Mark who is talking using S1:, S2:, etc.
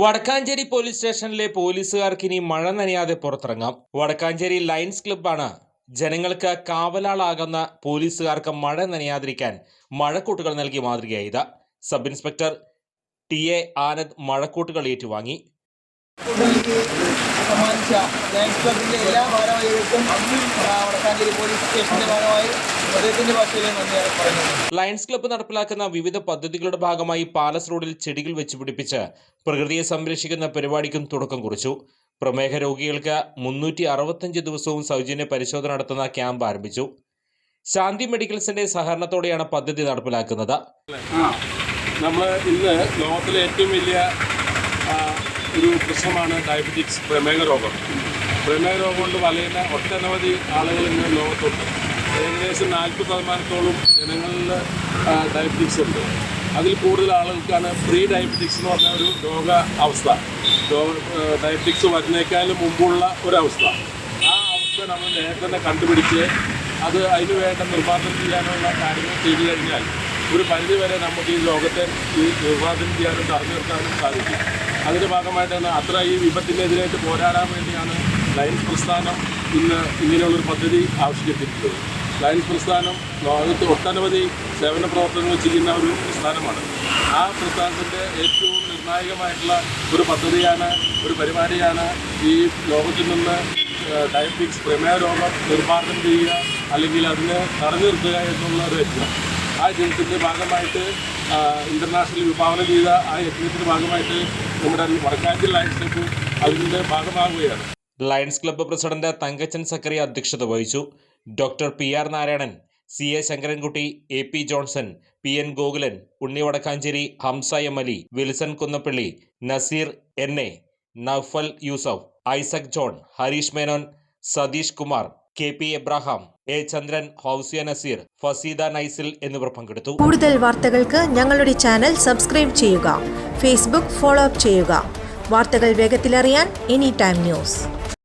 S1: Vadakkanchery police സ്റ്റേഷനിലെ പോലീസുകാർക്ക് ഇനി മഴ നനയാതെ പുറത്തിറങ്ങാം. വടക്കാഞ്ചേരി ലയൺസ് ക്ലബ്ബാണ് ജനങ്ങൾക്ക് കാവലാളാകുന്ന പോലീസുകാർക്ക് മഴ നനയാതിരിക്കാൻ മഴക്കൂട്ടുകൾ നൽകി മാതൃകയായത്. Sub inspector T A Anand മഴക്കൂട്ടുകൾ ഏറ്റുവാങ്ങി.
S2: സമ്മാനിച്ച ലയൻസ് ക്ലബിന്റെ എല്ലാ ഭാരവാഹികൾക്കും വടക്കാഞ്ചേരി പോലീസ് സ്റ്റേഷന്റെ ഭാഗമായി
S1: ലയൺസ് ക്ലബ്ബ് നടപ്പിലാക്കുന്ന വിവിധ പദ്ധതികളുടെ ഭാഗമായി പാലസ് റോഡിൽ ചെടികൾ വെച്ച് പിടിപ്പിച്ച് പ്രകൃതിയെ സംരക്ഷിക്കുന്ന പരിപാടിക്കും തുടക്കം കുറിച്ചു. പ്രമേഹ രോഗികൾക്ക് മുന്നൂറ്റി അറുപത്തഞ്ച് ദിവസവും സൗജന്യ പരിശോധന നടത്തുന്ന ക്യാമ്പ് ആരംഭിച്ചു. ശാന്തി മെഡിക്കൽസിന്റെ സഹകരണത്തോടെയാണ് പദ്ധതി നടപ്പിലാക്കുന്നത്.
S3: നമ്മൾ ഇന്ന് ലോകത്തിലെ ഏറ്റവും വലിയ ഒരു പ്രശ്നമാണ് ഡയബറ്റിക്സ് പ്രമേഹ രോഗം. പ്രമേഹ രോഗം കൊണ്ട് വലയുന്ന ഒട്ടനവധി ആളുകൾ ഇന്ന് ലോകത്തുണ്ട്. ഏകദേശം നാൽപ്പത് ശതമാനത്തോളം ജനങ്ങളിൽ ഡയബറ്റിക്സ് ഉണ്ട്. അതിൽ കൂടുതൽ ആളുകൾക്കാണ് പ്രീ ഡയബറ്റിക്സ് എന്ന് പറഞ്ഞ ഒരു രോഗ അവസ്ഥ. ഡയബറ്റിക്സ് വരുന്നേക്കാളും മുമ്പുള്ള ഒരവസ്ഥ ആ അവസ്ഥ നമ്മൾ നേരത്തെ തന്നെ കണ്ടുപിടിച്ച് അത് അതിന് വേണ്ട നിർമ്മാർജനം ചെയ്യാനുള്ള കാര്യങ്ങൾ ചെയ്തു കഴിഞ്ഞാൽ ഒരു പരിധി വരെ നമുക്ക് ഈ ലോകത്തെ ഈ നിർവാദനം ചെയ്യാനും തടഞ്ഞു നിർത്താനും സാധിക്കും. അതിന്റെ ഭാഗമായിട്ടാണ് അത്ര ഈ വിപത്തിനെതിരായിട്ട് പോരാടാൻ വേണ്ടിയാണ് ലയൻസ് പ്രസ്ഥാനം ഇന്ന് ഇങ്ങനെയുള്ളൊരു പദ്ധതി ആവിഷ്കരിച്ചിട്ടുള്ളത് ലയൻസ് പ്രസ്ഥാനം ലോകത്ത് ഒട്ടനവധി സേവന പ്രവർത്തനങ്ങൾ ചെയ്യുന്ന ഒരു പ്രസ്ഥാനമാണ്. ആ പ്രസ്ഥാനത്തിന്റെ ഏറ്റവും നിർണായകമായിട്ടുള്ള ഒരു പദ്ധതിയാണ് ഒരു പരിപാടിയാണ് ഈ ലോകത്തിൽ നിന്ന് ഡയബറ്റിക്സ് പ്രമേഹ രോഗം നിർമ്മാർജനം ചെയ്യുക അല്ലെങ്കിൽ അതിനെ തടഞ്ഞു നിർത്തുക എന്നുള്ള ഒരു യജ്ഞം. ആ യജ്ഞത്തിന്റെ ഭാഗമായിട്ട് ഇന്റർനാഷണൽ വിഭാവനം ചെയ്ത ആ യജ്ഞത്തിന്റെ ഭാഗമായിട്ട് നമ്മുടെ വടക്കാഞ്ചേരി ലയൻസ് ക്ലബ്ബ് അതിന്റെ ഭാഗമാകുകയാണ്
S1: Lions club president Thankachan Zachary അധ്യക്ഷത വഹിച്ചു. Doctor P R Narayanan C A Sankarankutty A P Johnson P N Gokulan Unni Vadakkanchery Hamsa M Ali Wilson Kunnappally Nazeer N A Nafal Yusuf Isaac John Harish Menon Satheesh Kumar K P Abraham A Chandran Housiya Nazeer Faseeda Naisil എന്നിവർ പങ്കെടുത്തു.
S4: കൂടുതൽ വാർത്തകൾക്ക് ഞങ്ങളുടെ channel subscribe ചെയ്യുക Facebook follow up ചെയ്യുക. വാർത്തകൾ വേഗത്തിലറിയാൻ any time news.